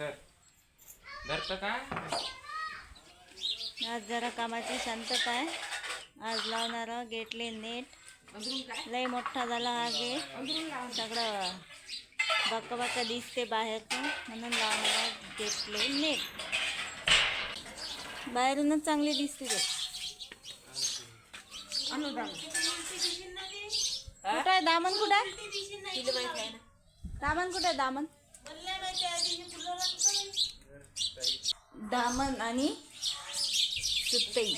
धर. धरतं का आज जरा कामाची शांतता आहे. आज लावणार गेटले नेट. लय मोठा झाला हा गेट. सगळं बक्क बक्क दिसते बाहेरचं म्हणून लावणार गेटले नेट. बाहेरूनच चांगली दिसते ते. कुठं आहे दामन कुठं आहे? दामन कुठं आहे दामन? दामन आणि सुत्तई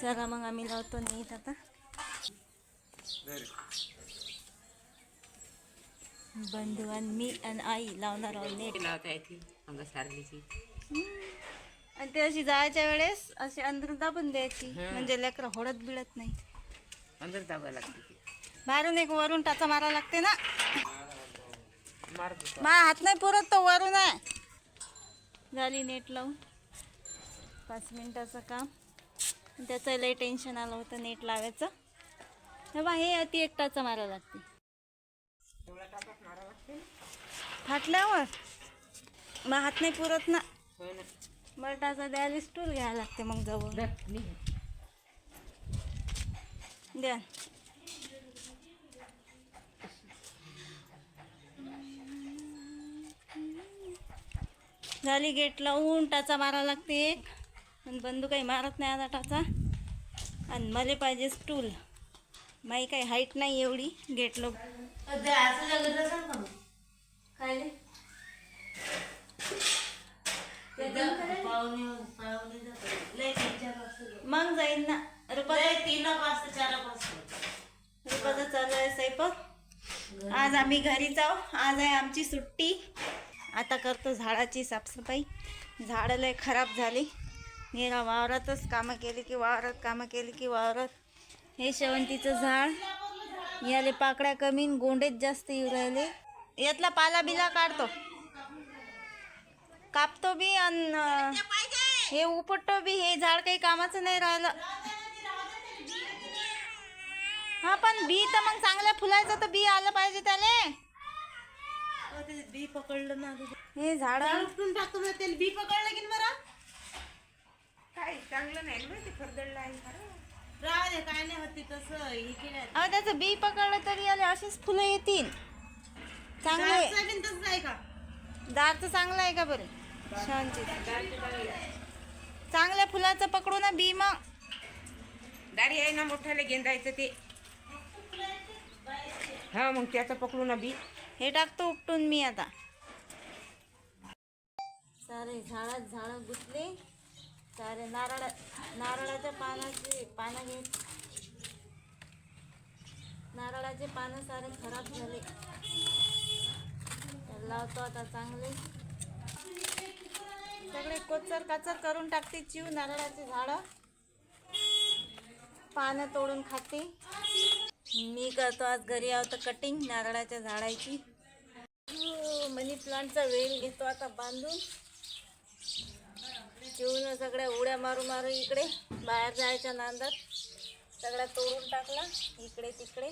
चला मग आम्ही लावतो नीट आता. बंधू आणि मी आणि आई लावणार आहोत नेट. लावता येते अंग सारलीची. आणि ते अशी जायच्या वेळेस अशी अंदर दाबून द्यायची म्हणजे लेकरं होडत बिळत नाही. अंदर दाबा लागते बाहेरून एक वरून टाचा मारा लागते ना. मार हात नाही पुरत तो वरून आहे. झाली नेट लावून. पाच मिनिटाचं काम. त्याचं लय टेन्शन आलं होतं नेट लावायचं. तेव्हा हे अति एक टाचा मारा लागते. फाटल्यावर? मग हात नाही पुरत ना. होय ना मग टाचा द्यायला स्टूल घ्यायला लागते मग जवळ. द्या. झाली गेट लावून टाचा मारा लागते एक. पण बंधू काही मारत नाही आता टाचा. आणि मला पाहिजे स्टूल माई काही हाईट नाही एवढी गेट लावून. काय रे? मग जाईन ना. रुपाचा तीन रुपाचा चालू आहे स्वयंपाक. आज आम्ही घरीच आहो आज आहे आमची सुट्टी. आता करतो झाडाची साफसफाई. झाडं लय खराब झाली. निरा वावरातच कामं केली की वावरात कामं केली की वावरात. हे शेवंतीचं झाड. याले पाकड्या कमी गोंडेच जास्त येऊ राहिले. यातला पाला बिला काढतो. कापतो बी आणि हे उपटतो बी. हे झाड काही कामाचं नाही राहिलं. हा पण बी तर मग चांगल्या फुलायचं तर बी आलं पाहिजे त्याले. बी पकडलं ना हे झाड. उपटून टाकतो मग त्याला बी पकडलं की बरं? काय चांगलं नाही ना ते फरदडलं आहे. खरं. राहू दे काय नाही होती तसं हे केलं अहो त्याचं बी पकडलं तरी आले असेच फुलं येतील. चांगले तसंच आहे का? दार तर चांगलं आहे का बरं? शांती. चांगल्या फुलाचं पकडू ना बी मग. दारी आहे ना मोठ्याला गेंदायचं ते. हा मग त्याचं पकडू ना बी. हे टाकतो उपटून मी आता. सारे झाडात झाडं गुतले. सारे नारळा नारळाच्या पानाचे पानं घे. नारळाचे पानं सारे खराब झाले. तर लावतो आता चांगले. सगळे कोचर काचर करून टाकते चिव नारळाचे झाडं. पानं तोडून खाते. मी करतो आज घरी आहो तर कटिंग नारळाच्या झाडाची. मनी प्लांटचा वेल घेतो आता बांधून. चिवून सगळ्या उड्या मारू मारू इकडे बाहेर जायच्या नांदात. सगळ्या तोडून टाकला इकडे तिकडे.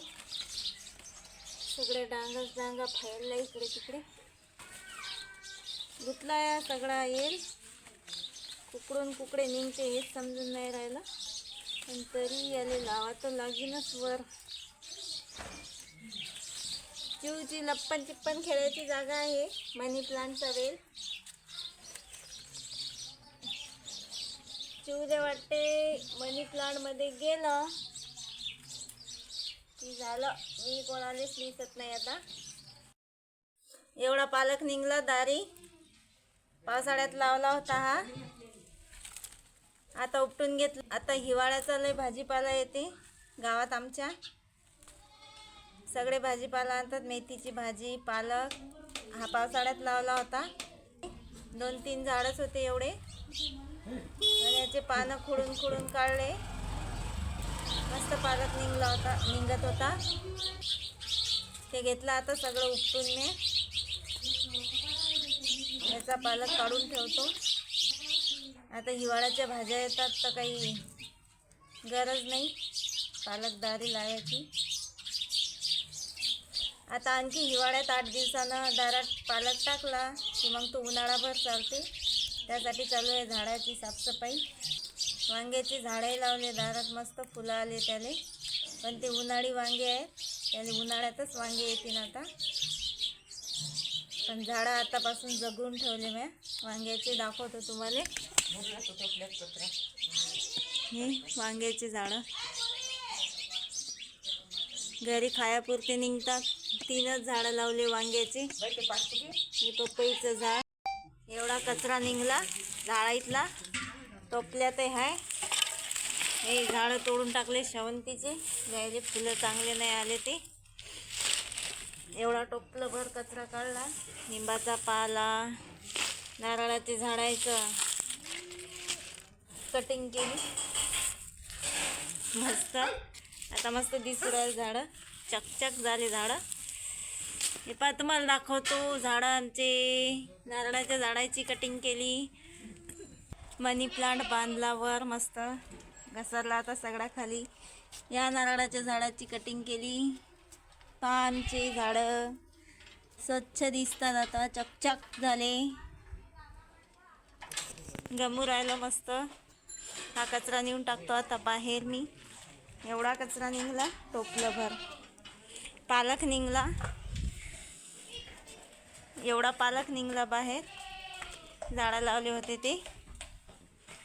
सगळे डांगस डांगा फैलला इकडे तिकडे. गुतला या सगळा येईल कुकडून कुकडे निघते हेच समजून नाही राहिलं. पण तरी याले लावा तर लागीनच वर. चिवची लप्पन चिप्पन खेळायची जागा आहे. मनी प्लांटचा वेल चिवले वाटते मनी प्लांटमध्ये गेलं की झालं. मी कोणालाच दिसत नाही आता. एवढा पालक निघला दारी. पावसाळ्यात लावला होता हा. आता उपटून घेतलं. आता हिवाळ्याचा लय भाजीपाला येते गावात आमच्या. सगळे भाजीपाला आणतात. मेथीची भाजी पालक हा पावसाळ्यात लावला होता. दोन तीन झाडच होते एवढे. आणि याचे पानं खुडून खुडून काढले. मस्त पालक निघला होता निघत होता. ते घेतलं आता सगळं उपटून मी. याचा पालक काढून ठेवतो. आता हिवाळ्याच्या भाज्या येतात तर काही गरज नाही. पालक दारी लावायची. आता आणखी हिवाळ्यात आठ दिवसानं दारात पालक टाकला की मग तो उन्हाळाभर चालते. त्यासाठी चालू आहे झाडाची साफसफाई. वांग्याची झाडे लावले दारात मस्त फुलं आले त्याले. पण ते उन्हाळी वांगे आहेत. त्याने उन्हाळ्यातच वांगे येतील आता. पण झाडं आतापासून जगून ठेवले म्या. वांग्याचे दाखवतो तुम्हाला. हे वांग्याचे झाडं. घरी खायापुरते निघतात. तीनच झाडं लावले वांग्याचे. हे पपईचं झाड. एवढा कचरा निघला. झाडाईतला टोपल्यात आहे. हे झाडं तोडून टाकले शेवंतीचे. घ्यायले फुलं चांगले नाही आले ते. एवढा टोपलं भर कचरा काढला. निंबाचा पाला. नारळाचे झाडायचं. कटिंग केली. मस्त. आता मस्त दिसू राहिले झाडं. चकचक झाले झाडं. हे पा तुम्हाला दाखवतो झाडं आमचे नारळाच्या झाडाची कटिंग केली. मनी प्लांट बांधलावर मस्त घसरला आता सगळा खाली. या नारळाच्या झाडाची कटिंग केली. पा आमचे झाडं स्वच्छ दिसतात आता चकचक झाले. गमू राहिलं मस्त. हा कचरा नेऊन टाकतो आता बाहेर मी. एवढा कचरा निघला टोपलं भर पालक निघला. एवढा पालक निघला बाहेर. झाडं लावले होते ते.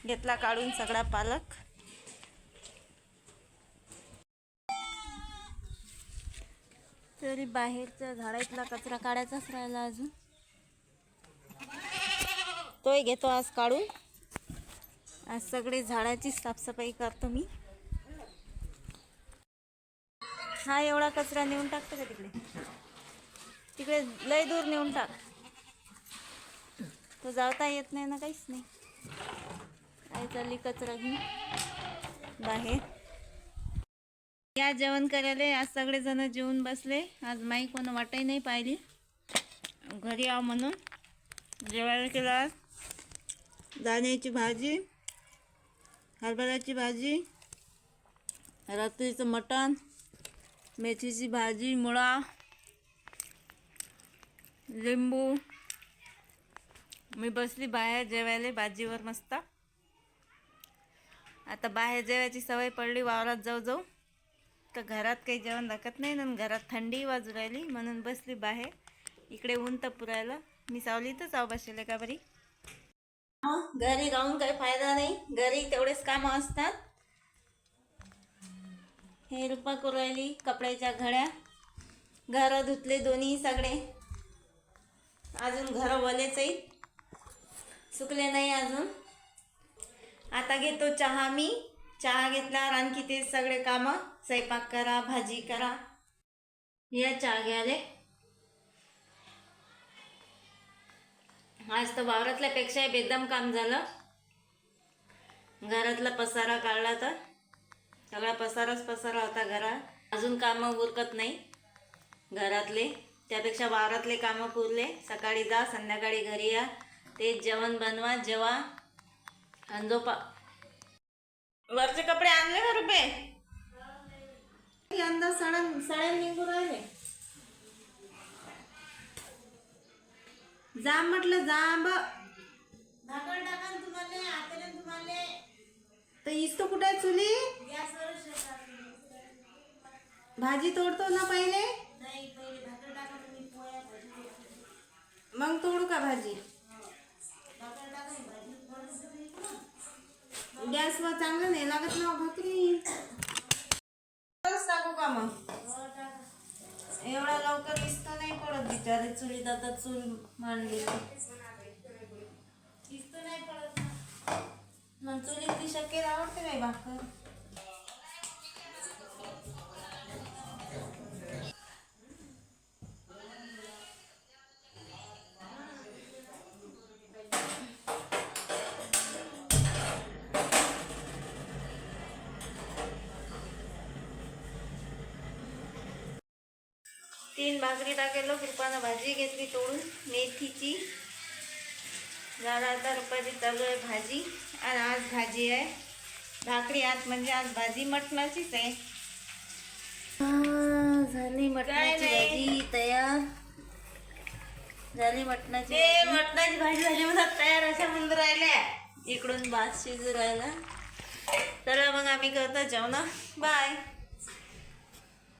घेतला काढून सगळा पालक. तरी बाहेरच्या झाडातला कचरा काढायचाच राहिला अजून. तोही घेतो आज काढून. आज सगळे झाडाची साफसफाई करतो मी. हा एवढा कचरा नेऊन टाकतो का तिकडे? तिकडे लय दूर नेऊन टाक. तो जाता येत नाही ना काहीच नाही. काय चालली कचरा घेऊन बाहेर. या जेवण करायला. आज सगळेजण जेवून बसले. आज माई कोण वाटही नाही पाहिली. घरी आव म्हणून. जेवायला केलं आज. दाण्याची भाजी हरभऱ्याची भाजी रात्रीचं मटण मेथीची भाजी मुळा लिंबू. मी बसली बाहेर जेवायला भाजीवर मस्त. आता बाहेर जेवायची सवय पडली वावरात जाऊ जाऊ. तर घरात काही जेवण दाखत नाही ना घरात थंडी वाजू राहिली म्हणून बसली बाहेर. इकडे ऊन तर पुरायला. मी सावलीतच आव बसले का बरी? घरी राहून काही फायदा नाही. घरी तेवढेच कामं असतात. हे रुपा करू राहिली कपड्याच्या घड्या. घरं धुतले दोन्ही सगळे. अजून घरं वलेच आहेत सुकले नाही अजून. आता घेतो चहा मी. चहा घेतल्यावर आणखी ते सगळे कामं. स्वयंपाक करा भाजी करा. या चहा घ्याले आज तर वावरातल्यापेक्षा बेदम काम झालं. घरातला पसारा काढला तर. सगळा पसाराच पसारा होता घरात अजून कामं उरकत नाही. घरातले. त्यापेक्षा वावरातले कामं पुरले. सकाळी जा संध्याकाळी घरी या. ते जेवण बनवा जेवा. आणि झोपा. वरचे कपडे आणले का रुपये यंदा सडन सड्यान निघून राहिले. जाम म्हटलं जांब झाकण टाका तुम्हाला आतेले तुम्हाला. तर इस्तो कुठे आहे चुली? गॅसवर भाजी तोडतो ना पहिले? नाही पहिले झाकण टाका तुम्ही पोळ्या भाजी मग तोडू का भाजी? गॅस टाका गॅसवर चांगलं नाही लागत ना भाकरी. टाकू का मग? एवढा लवकर इस्तो नाही पडत बिचारे चुलीत आता चूल मांडली शिस्त नाही पडत ना. मग चुलीतली शक्यता आवडते नाही भाकर. तीन भाकरी टाकेलो कृपानं भाजी घेतली तोडून मेथीची. दहा दहा रुपयाची चालू आहे भाजी. आणि आज भाजी आहे. भाकरी आज म्हणजे आज भाजी मटणाचीच आहे. झाली मटणाची. भाजी तयार. झाली मटणाची. मटणाची भाजी झाली मला तयार अशा म्हणून राहिल्या. इकडून भात शिजू राहिला. तर मग आम्ही करतो जेवण. बाय.